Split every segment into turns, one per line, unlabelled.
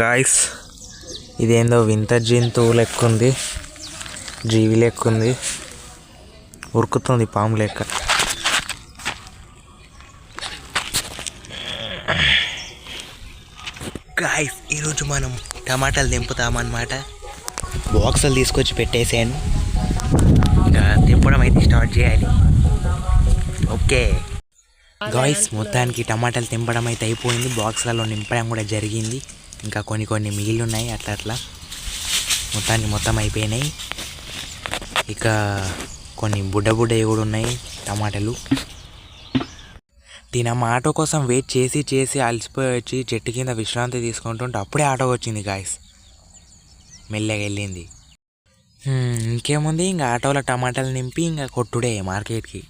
Guys ఇదేందో వింత జంతువు లెక్క ఉంది జీవి లెక్క ఉంది ఉరుకుతుంది పాము లెక్క. గాయస్ ఈరోజు మనం టమాటాలు దింపుతామన్నమాట బాక్సులు తీసుకొచ్చి పెట్టేసాను ఇంకా దింపడం అయితే స్టార్ట్ చేయాలి. ఓకే గాయస్ మొత్తానికి టమాటాలు తింపడం అయితే అయిపోయింది. బాక్స్లలో నింపడం కూడా జరిగింది. ఇంకా కొన్ని కొన్ని మిగిలి ఉన్నాయి అట్లా అట్లా. మొత్తానికి మొత్తం అయిపోయినాయి. ఇక కొన్ని బుడ్డ బుడ్డవి కూడా ఉన్నాయి టమాటాలు. దీని ఆటో కోసం వెయిట్ చేసి చేసి అలసిపోయి వచ్చి చెట్టు కింద విశ్రాంతి తీసుకుంటుంటే అప్పుడే ఆటో వచ్చింది గాయస్ మెల్లగా వెళ్ళింది. ఇంకేముంది? ఇంకా ఆటోలో టమాటాలు నింపి ఇంకా కొట్టుడే మార్కెట్కి.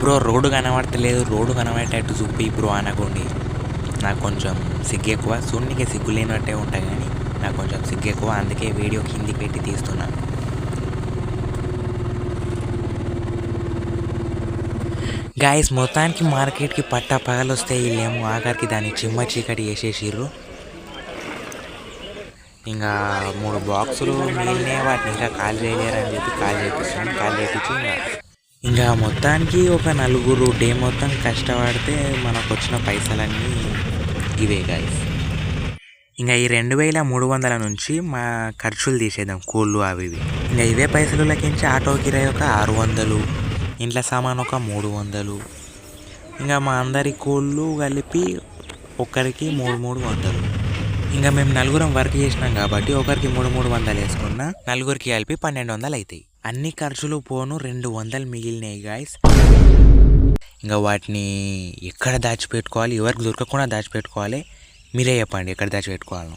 బ్రో రోడ్డు కనబడతలేదు రోడ్డు కనబడేటట్టు చూపి బ్రో అనకండి. నాకు కొంచెం సిగ్గు ఎక్కువ. సూర్యునికి సిగ్గు లేనట్టే ఉంటాయి కానీ నాకు కొంచెం సిగ్గు ఎక్కువ. అందుకే వీడియో కింది పెట్టి తీస్తున్నాను గాయస్ మొత్తానికి మార్కెట్కి పట్ట పగలు వస్తే వీళ్ళేమో ఆఖరికి దాన్ని చిమ్మ చీకటి వేసేసిర్రు ఇంకా మూడు బాక్సులు మిగిలినాయి వాటిని ఇంకా కాల్ చేయలేరు అని చెప్పి కాల్ చేపిస్తాను కాల్ చేయించి ఇంకా మొత్తానికి ఒక నలుగురు డే మొత్తం కష్టపడితే మనకు వచ్చిన పైసలన్నీ ఇవే గాయస్ ఇంకా ఈ రెండు వేల మూడు వందల నుంచి మా ఖర్చులు తీసేద్దాం కోళ్ళు అవి ఇవి. ఇంకా ఇవే పైసలు లెక్కించి ఆటో కిరాయి ఒక ఆరు వందలు ఇంట్లో సామాన్ ఒక మూడు వందలు. ఇంకా మా అందరి కోళ్ళు కలిపి ఒకరికి మూడు మూడు వందలు. ఇంకా మేము నలుగురం వర్క్ చేసినాం కాబట్టి ఒకరికి మూడు మూడు వందలు వేసుకున్నా నలుగురికి కలిపి పన్నెండు వందలు అవుతాయి అన్ని ఖర్చులు పోను రెండు వందలు మిగిలినాయి గాయస్ ఇంకా వాటిని ఎక్కడ దాచిపెట్టుకోవాలి? ఎవరికి దొరకకుండా దాచిపెట్టుకోవాలి? మీరే చెప్పండి ఎక్కడ దాచిపెట్టుకోవాలి.